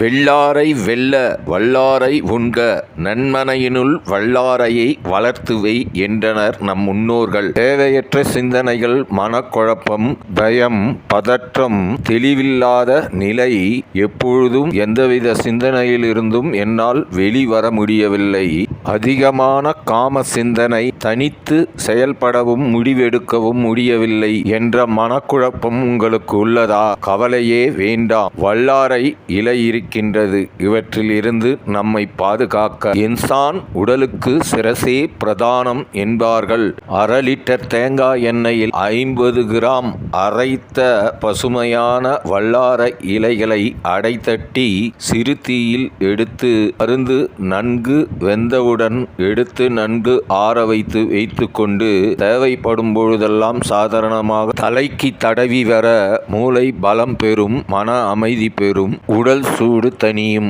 வெள்ளாரை வெல்ல வல்லாரை உண்க நன்மனையினுள் வல்லாரையை வளர்த்துவை என்றனர் நம் முன்னோர்கள். தேவையற்ற சிந்தனைகள் மனக்குழப்பம் பயம் பதற்றம் தெளிவில்லாத நிலை எப்பொழுதும் எந்தவித சிந்தனையிலிருந்தும் என்னால் வெளிவர முடியவில்லை. அதிகமான காம சிந்தனை தனித்து செயல்படவும் முடிவெடுக்கவும் முடியவில்லை என்ற மனக்குழப்பம் உங்களுக்கு உள்ளதா? கவலையே வேண்டாம். வல்லாரை இலையிரு இருக்கின்றது இவற்றில் இருந்து நம்மை பாதுகாக்க இன்சான் உடலுக்கு சிரசே பிரதானம் என்பார்கள். அரை லிட்டர் தேங்காய் எண்ணெயில் ஐம்பது கிராம் அரைத்த பசுமையான வல்லார இலைகளை அடைத்தட்டி சிறு தீயில் எடுத்து அருந்து நன்கு வெந்தவுடன் எடுத்து நன்கு ஆற வைத்து வைத்துக்கொண்டு தேவைப்படும் பொழுதெல்லாம் சாதாரணமாக தலைக்கு தடவி வர மூளை பலம் பெறும் மன அமைதி பெறும் உடல் சூடு தணியும்.